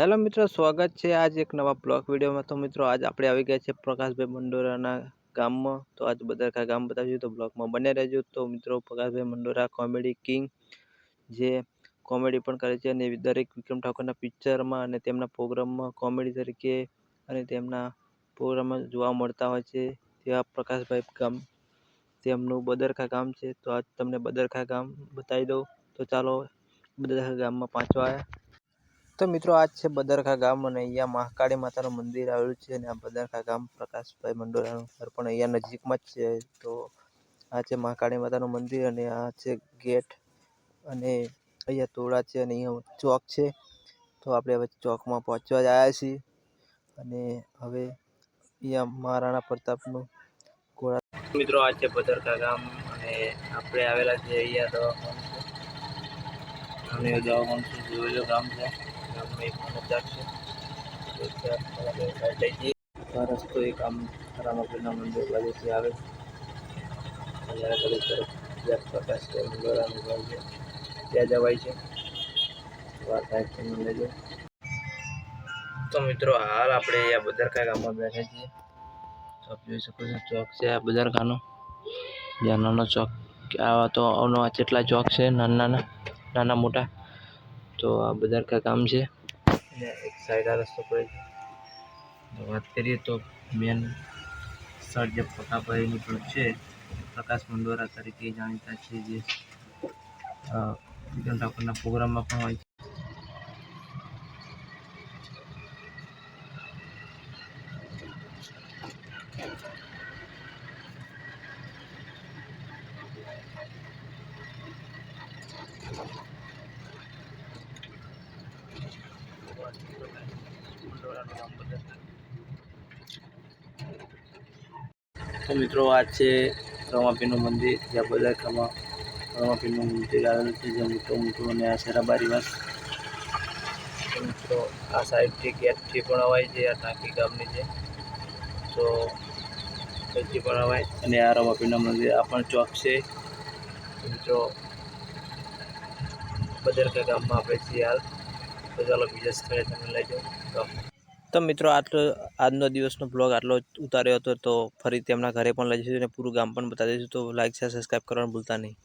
Hello મિત્રો, સ્વાગત છે આજ એક નવા બ્લોક વિડીયોમાં. તો મિત્રો, આજ આપણે આવી ગયા છે પ્રકાશભાઈ મંડોરાના ગામમાં. તો આજ બદરકા ગામ બતાવ્યું તો બ્લોકમાં બને રહેજો. તો મિત્રો, પ્રકાશભાઈ મંડોરા કોમેડી કિંગ, જે કોમેડી પણ કરે છે અને દરેક વિક્રમ ઠાકોરના પિક્ચરમાં અને તેમના પ્રોગ્રામમાં કોમેડી તરીકે અને તેમના પ્રોગ્રામમાં જોવા મળતા હોય છે તેવા પ્રકાશભાઈ ગામ, તેમનું બદરખા ગામ છે. તો આજ તમને બદરખા ગામ બતાવી દઉં. તો ચાલો બદરખા ગામમાં પાંચવા આવ્યા. તો મિત્રો આ છે બદરખા ગામ અને અહીંયા મહાકાળી માતાનું મંદિર આવેલું છે અને આ બદરખા ગામ પ્રકાશભાઈ મંડોરાનું ઘર પણ અહીંયા નજીકમાં જ છે. તો આ છે મહાકાળી માતાનું મંદિર અને આ છે ગેટ અને અહીંયા તોડા છે અને અહીંયા ચોક છે. તો આપણે હવે ચોકમાં પહોંચવા જ આવ્યા છીએ અને હવે અહીંયા મહારાણા પ્રતાપનું ઘોડા મિત્રો, આ છે બદરખા ગામ અને આપણે આવેલા છે અહીંયા દવાખાનું. અને દવાખાનું છે? જોયેલું ગામ છે. ગામમાં એક આ એક આમ રામાપીરના મંદિર બાજુથી આવે તરફ પ્રકાશ ત્યાં જવાય છે. આ લેજો તો મિત્રો, હાલ આપણે અહીંયા બદરકા ગામમાં બેઠા છીએ. આપ જોઈ શકો છો, ચોક છે આ બદરકાનો જ્યાં નાનો ચોક, આવા તો અવનો આ કેટલા ચોક છે, નાના નાના. નાના મોટા. તો આ બધા કામ છે. એક સાઈડ આ રસ્તો પડે છે. વાત કરીએ તો મેન સ્થળ જે ફોટાભાઈનું પણ છે, પ્રકાશ મંડોરા તરીકે જાણીતા છે જે વિક્રમ ઠાકોરના પ્રોગ્રામમાં પણ હોય છે. તો મિત્રો, આ છે રમાપીનું મંદિર. જ્યાં બદરકામાં રમાપીનું મંદિર આવેલું છે. જ્યાં મોટું મોટું અને આ શેરાબારીમાં મિત્રો, આ સાઈડથી ગેટથી પણ અવાય છે. આ ટાંકી ગામની છે. તો પછી પણ અવાય. અને આ રમાપીનું મંદિર આ પણ ચોક છે. મિત્રો બદરકા ગામમાં આપણે છીએ હાલ. તો ચાલો બીજા સ્થળે તમે લઈ જાઓ તો મિત્રો આટલો આજનો દિવસનો બ્લોગ આટલો ઉતાર્યો હતો તો ફરી તેમના ઘરે પણ લઈ જઈશું અને પૂરું ગામ પણ બતાવી દઈશું. તો લાઈક છે સબસ્ક્રાઈબ કરવાનું ભૂલતા નહીં.